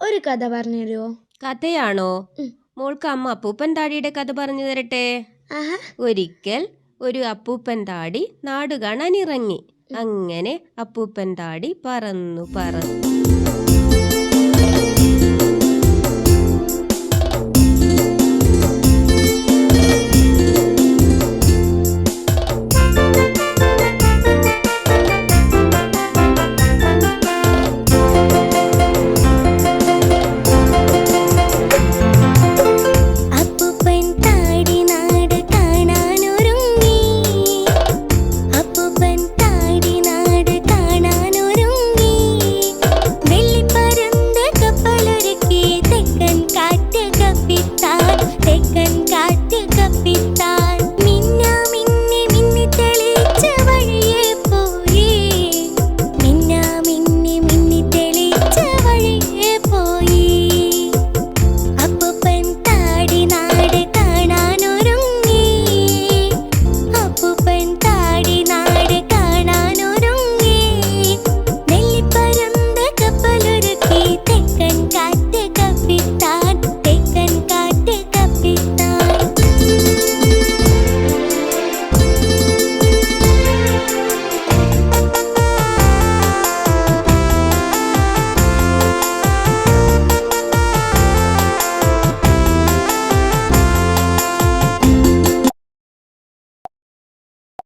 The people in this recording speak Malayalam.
ഒരു കഥ പറഞ്ഞുതരുമോ കഥയാണോ? മോൾക്ക് അമ്മ അപ്പൂപ്പൻ താടിയുടെ കഥ പറഞ്ഞു തരട്ടെ? ആഹാ. ഒരിക്കൽ ഒരു അപ്പൂപ്പൻ താടി നാട് കാണാൻ ഇറങ്ങി അങ്ങനെ അപ്പൂപ്പൻ താടി പറന്നു പറന്നു.